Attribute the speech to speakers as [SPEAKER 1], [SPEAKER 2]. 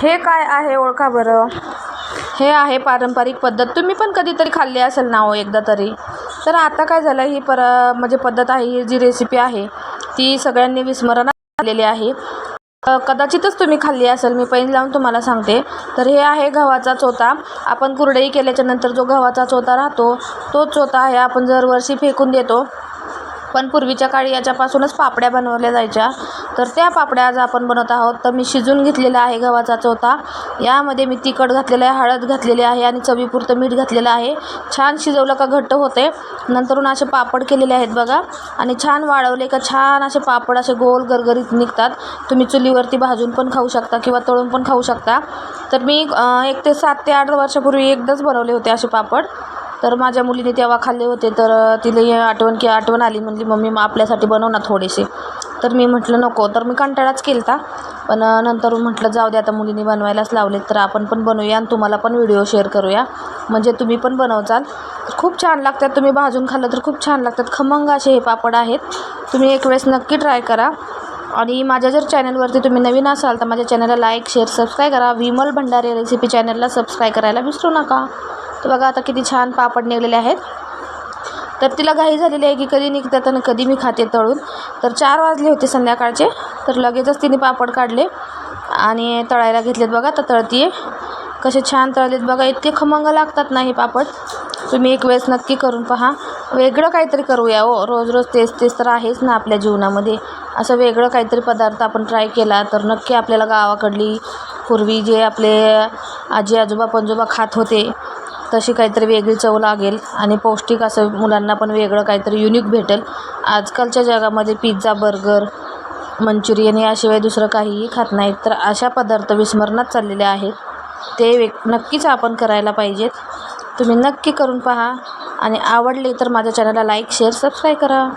[SPEAKER 1] हे काय आहे? ओळखा बरं. हे आहे पारंपरिक पद्धत. तुम्ही पण कधीतरी खाल्ली असेल ना हो एकदा तरी. तर आता काय झालं ही पर म्हणजे पद्धत आहे ही जी रेसिपी आहे ती सगळ्यांनी विस्मरणात आलेली आहे. कदाचितच तुम्ही खाल्ली असेल मी पैन लावून तुम्हाला सांगते. तर हे आहे गव्हाचा चोथा. आपण कुरडई केल्याच्यानंतर जो गव्हाचा चोथा राहतो तोच चोथा आहे आपण दरवर्षी फेकून देतो. पण पूर्वीच्या काळी याच्यापासूनच पापड्या बनवल्या जायच्या. तर त्या पापड्या आज आपण बनवत आहोत. तर मी शिजून घेतलेला आहे गव्हाचा चोथा. यामध्ये मी तिखट घातलेलं आहे हळद घातलेली आहे आणि चवीपुरतं मीठ घातलेलं आहे. छान शिजवलं का घट्ट होते. नंतरून असे पापड केलेले आहेत बघा. आणि छान वाळवले का छान असे पापड असे गोल गरगरीत निघतात. तुम्ही चुलीवरती भाजून पण खाऊ शकता किंवा तळून पण खाऊ शकता. तर मी एक ते सात ते आठ वर्षापूर्वी एकदाच बनवले होते असे पापड. तर माझ्या मुलीने तेव्हा खाल्ले होते. तर तिला आठवण की आठवण आली म्हणली मम्मी मग आपल्यासाठी बनव ना थोडेसे. तर मी म्हटलं नको तर मी कंटाळाच केला पण नंतर म्हटलं जाऊ दे आता मुलींनी बनवायलाच लावले तर आपण पण बनवूया आणि तुम्हाला पण व्हिडिओ शेअर करूया. म्हणजे तुम्ही पण बनवचाल. खूप छान लागतात तुम्ही भाजून खाल्लं तर खूप छान लागतात. खमंग असे हे पापड आहेत. तुम्ही एक वेळेस नक्की ट्राय करा. आणि माझ्या जर चॅनलवरती तुम्ही नवीन असाल तर माझ्या चॅनलला लाईक शेअर सबस्क्राईब करा. विमल भंडारे रेसिपी चॅनलला सबस्क्राईब करायला विसरू नका. तर बघा आता किती छान पापड निघलेले आहेत. तर तिला घाई झालेली आहे की कधी निघतात आणि कधी मी खाते तळून. तर चार वाजले होते संध्याकाळचे तर लगेचच तिने पापड काढले आणि तळायला घेतलेत बघा तर तळतीये. कसे छान तळलेत बघा इतके खमंग लागतात ना हे पापड. तुम्ही एक वेळेस नक्की करून पहा. वेगळं काहीतरी करूया हो. रोज रोज तेच तेच तर आहेच ना आपल्या जीवनामध्ये. असं वेगळं काहीतरी पदार्थ आपण ट्राय केला तर नक्की आपल्याला गावाकडली पूर्वी जे आपले आजी आजोबा पणजोबा खात होते तशी काहीतरी वेगळी चव लागेल आणि पौष्टिक असं मुलांना पण वेगळं काहीतरी युनिक भेटेल. आजकालच्या जगामध्ये पिझ्झा बर्गर मंचुरियन याशिवाय दुसरं काहीही खात नाहीत. तर अशा पदार्थ विस्मरणात चाललेले आहेत. ते वे नक्कीच आपण करायला पाहिजेत. तुम्ही नक्की करून पहा. आणि आवडले तर माझ्या चॅनलला लाईक शेअर सबस्क्राईब करा.